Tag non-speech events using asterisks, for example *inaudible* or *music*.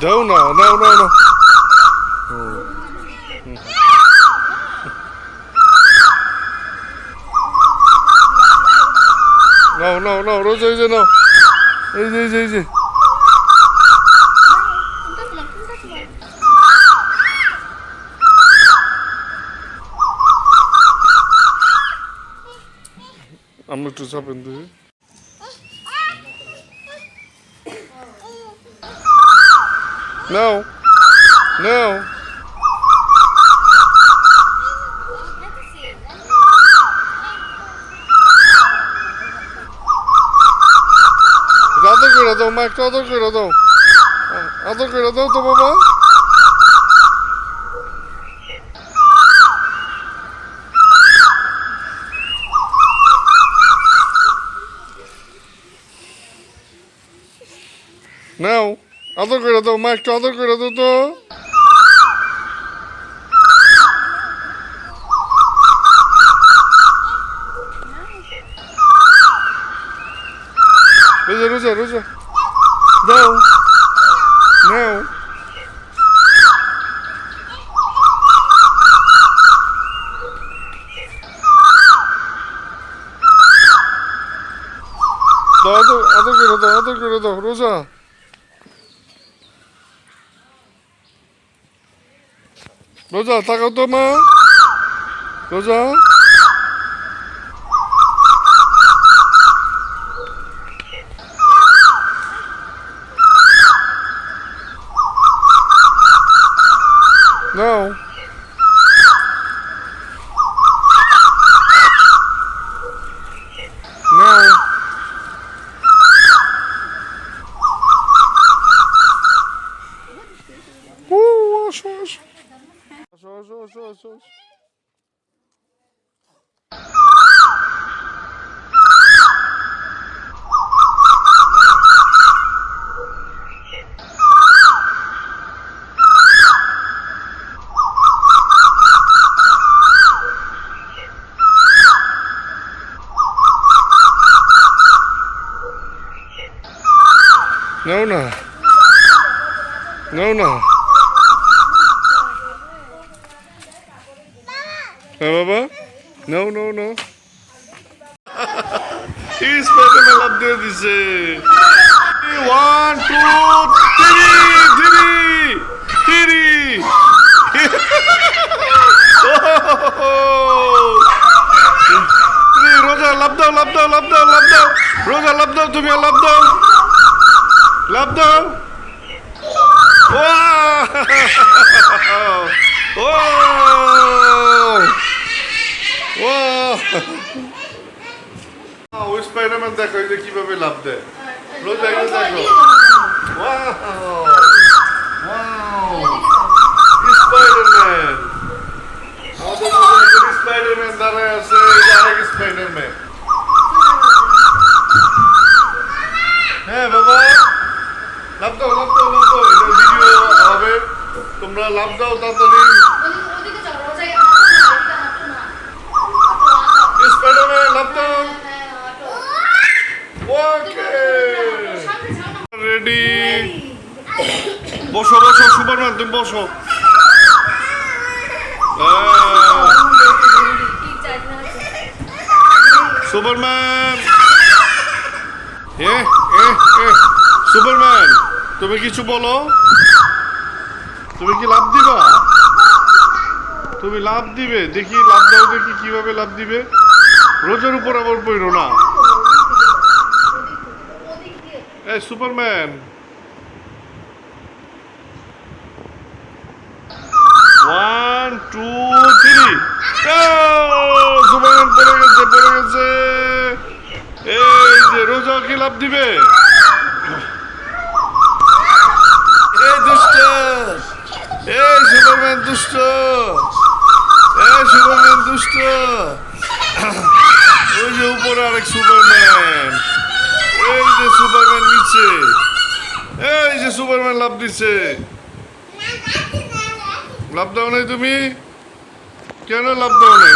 যাও না নাও নাও নাও নাও নাও নাও রোজ এই যে নাও এই যে এই যে এই যে আমি একটু চাপেন দিই No. No. আদর করে দাও মা একটু আদর করে দাও আদর করে দাও তো বাবা নাও, আদর করে দাও মা একটু আদর করে দাও তো। রোজা রোজা রোজা। দাও, নাও। আদর করে দাও, আদর করে দাও, রোজা। রোজা তাকাও তো মা রোজা No. No. sus, sus. No, no. No, no. না না হ্যাঁ বাবা? নাও নাও নাও। স্পেটে লাভ দিয়ে দিছে one two three three three three Roja love দাও লাভ দাও লাভ দাও লাভ দাও রোজা লাভ দাও তুমি লাভ দাও লাভ দাও ও ওই স্পাইডারম্যান দেখো এই যে কীভাবে লাভ দেয় রোজ দেখো দেখো ওয়াও ওয়াও স্পাইডারম্যান আমাদের মধ্যে একজন স্পাইডারম্যান দাঁড়ায় আছে এই যে আরেক স্পাইডারম্যান হ্যাঁ বাবা লাভ দাও লাভ দাও লাভ দাও এটা ভিডিও হবে তোমরা লাভ দাও তাড়াতাড়ি রেডি *coughs* বসো বসো সুপারম্যান তুমি বসো। সুপারম্যান এ এ এ। সুপারম্যান তুমি কিছু বলো? তুমি কি লাভ দিবা? তুমি লাভ দিবে? দেখি, লাভ দাও দেখি কীভাবে লাভ দিবে। রোজের উপর আবার পড়ো না ওদিক দিয়ে এই Superman one two three Superman পড়ে গেছে পড়ে গেছে। এই যে রোজা কি লাভ দিবে? এই দুষ্ট। এই সুপারম্যান দুষ্ট। এই সুপারম্যান দুষ্ট। ওই যে উপরে আরেক সুপারম্যান এই যে সুপারম্যান নিচ্ছে, এই যে সুপারম্যান লাভ দিচ্ছে। লাভ দাও নাই তুমি? কেন লাভ দাও নাই?